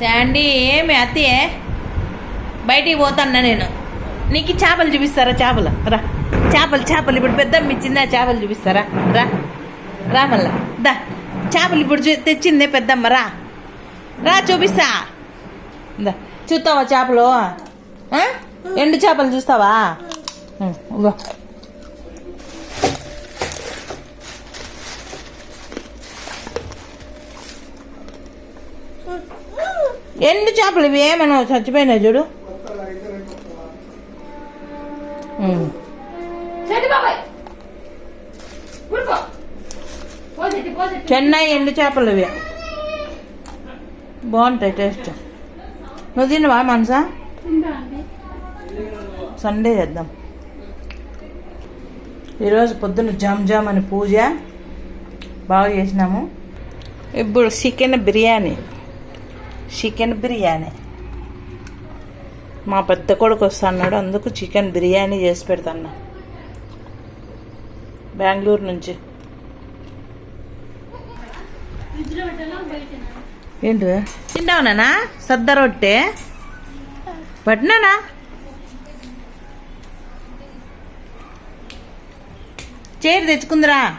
Sandy ఏమి అత్తే బయటికి పోతాన్నా నేను. నీకు చేపలు చూపిస్తారా చేపలు? రా. చేపలు చేపలు. ఇప్పుడు పెద్దమ్మ ఇచ్చిందా చేపలు చూపిస్తారా? రా. రా మళ్ళా. దా. చేపలు ఇప్పుడు చూ- తెచ్చిందే పెద్దమ్మ రా. రా చూపిస్తా. దా. చూస్తావా చేపలు? ఎండు చేపలు చూస్తావా? ఉం, ఎండు చేపలు ఇవి ఏమైనా చచ్చిపోయినాయి చూడు. చెన్నై ఎండు చేపలు ఇవి. బాగుంటాయి టేస్ట్. నువ్వు తినవా మనసా? సండే చేద్దాం. ఈరోజు పొద్దున్న జామ్ జామ్ అని పూజ. బాగా చేసినాము. ఇప్పుడు చికెన్ బిర్యానీ. చికెన్ బిర్యానీ. మా పెద్ద కొడుకు వస్తున్నాడు అందుకు చికెన్ బిర్యానీ చేసి పెడతాను. బెంగళూరు నుంచి. ఏంటి తింటావునా సద్ద రొట్టె? పట్టినానా? చైర్ తెచ్చుకుందిరా.